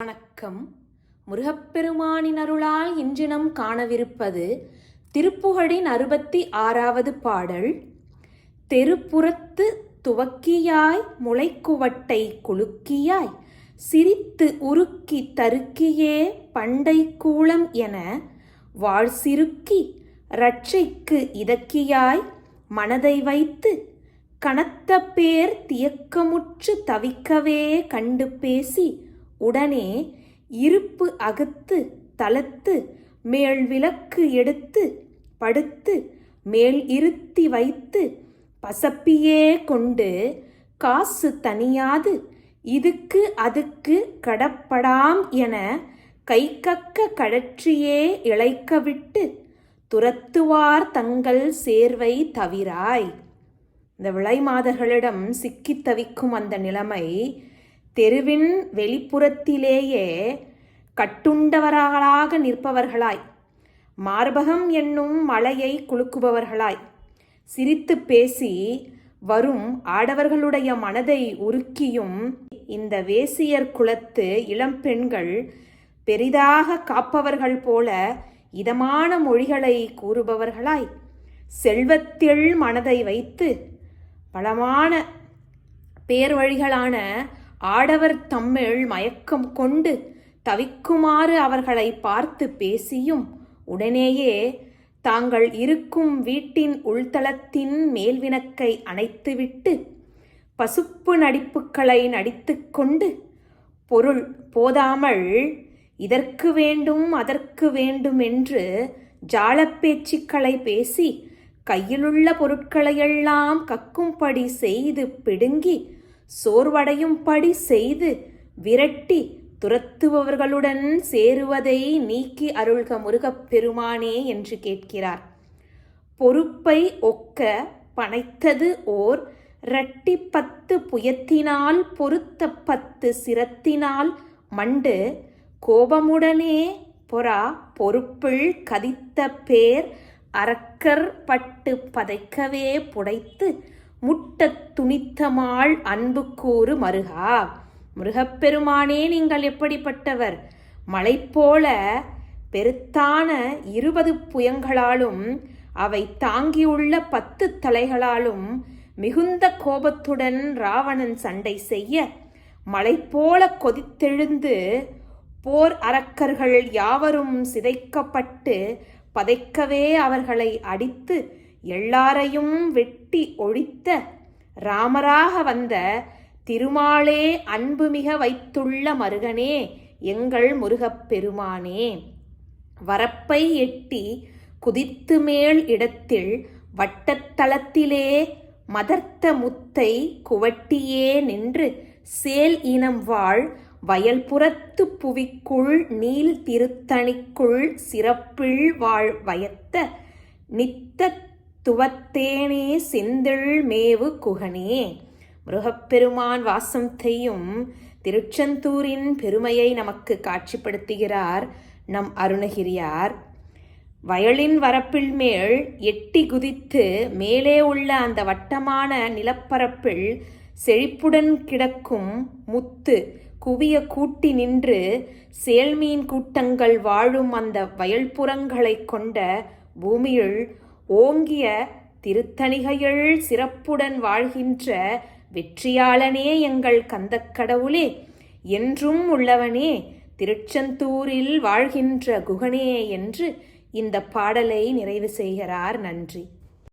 வணக்கம். முருகப்பெருமானின் அருளால் இன்றினம் காணவிருப்பது திருப்புகழின் அறுபத்தி ஆறாவது பாடல். தெருப்புறத்து துவக்கியாய் முளைக்குவட்டை குலுக்கியாய் சிரித்து உருக்கி தருக்கியே பண்டை கூளம் என வாழ் சிறுக்கி ரட்சைக்கு இதக்கியாய் மனதை வைத்து கனத்த பேர் தியக்கமுற்று தவிக்கவே கண்டு பேசி உடனே இருப்பு அகுத்து தளத்து மேல் விளக்கு எடுத்து படுத்து மேல் இருத்தி வைத்து பசப்பியே கொண்டு காசு தனியாது இதுக்கு அதுக்கு கடப்படாம் என கைக்கக்க கடற்றியே இழைக்க விட்டு துரத்துவார் தங்கள் சேர்வை தவிராய். இந்த விளைமாதர்களிடம் சிக்கித் தவிக்கும் அந்த நிலைமை தெருவின் வெளிப்புறத்திலேயே கட்டுண்டவர்களாக நிற்பவர்களாய். மார்பகம் என்னும் மலையை குலுக்குபவர்களாய். சிரித்து பேசி வரும் ஆடவர்களுடைய மனதை உருக்கியும் இந்த வேசியர் குலத்து இளம்பெண்கள் பெரிதாக காப்பவர்கள் போல இதமான மொழிகளை கூறுபவர்களாய். செல்வத்தில் மனதை வைத்து பலமான பேர்வழிகளான ஆடவர் தம்மில் மயக்கம் கொண்டு தவிக்குமாறு அவர்களை பார்த்து பேசியும் உடனேயே தாங்கள் இருக்கும் வீட்டின் உள்தளத்தின் மேல்வினக்கை அணைத்துவிட்டு பசுப்பு நடிப்புக்களை நடித்துக்கொண்டு பொருள் போதாமல் இதற்கு வேண்டும் அதற்கு வேண்டும் என்று ஜாலப்பேச்சுக்களை பேசி கையிலுள்ள பொருட்களையெல்லாம் கக்கும்படி செய்து பிடுங்கி சோர்வடையும்படி செய்து விரட்டி துரத்துபவர்களுடன் சேருவதை நீக்கி அருள்க முருகப் பெருமானே என்று கேட்கிறார். பொறுப்பை ஒக்க பனைத்தது ஓர் இரட்டி பத்து புயத்தினால் பொருத்த பத்து சிரத்தினால் மண்டு கோபமுடனே பொறா பொறுப்பில் கதித்த பேர் அரக்கர் பட்டு பதைக்கவே புடைத்து முட்டத் துணித்தமாள் அன்பு கூறு மருகா. முருகப்பெருமானே நீங்கள் எப்படிப்பட்டவர்? மலை போல பெருத்தான இருபது புயங்களாலும் அவை தாங்கியுள்ள பத்து தலைகளாலும் மிகுந்த கோபத்துடன் ராவணன் சண்டை செய்ய மலை போல கொதித்தெழுந்து போர் அரக்கர்கள் யாவரும் சிதைக்கப்பட்டு பதைக்கவே அவர்களை அடித்து எல்லாரையும் வெட்டி ஒழித்த ராமராக வந்த திருமாலே அன்புமிக வைத்துள்ள மருகனே எங்கள் முருகப்பெருமானே வரப்பை எட்டி குதித்து மேல் இடத்தில் வட்டத்தளத்திலே மதர்த்த முத்தை குவட்டியே நின்று சேல் இனம் வாழ் வயல்புறத்து புவிக்குள் நீல் திருத்தணிக்குள் சிறப்பில் வாழ் வயத்த நித்த துவத்தேனே செந்தில் மேவு குகனே. முருகப்பெருமான் வாசம் செய்யும் திருச்செந்தூரின் பெருமையை நமக்கு காட்சிப்படுத்துகிறார் நம் அருணகிரியார். வயலின் வரப்பில் மேல் எட்டி குதித்து மேலே உள்ள அந்த வட்டமான நிலப்பரப்பில் செழிப்புடன் கிடக்கும் முத்து குவிய கூட்டி நின்று சேல்மீன் கூட்டங்கள் வாழும் அந்த வயல்புறங்களை கொண்ட பூமியில் ஓங்கிய திருத்தணிகையில் சிறப்புடன் வாழ்கின்ற வெற்றியாளனே எங்கள் கந்தக்கடவுளே என்றும் உள்ளவனே திருச்செந்தூரில் வாழ்கின்ற குகனே என்று இந்த பாடலை நிறைவு செய்கிறார் நன்றி.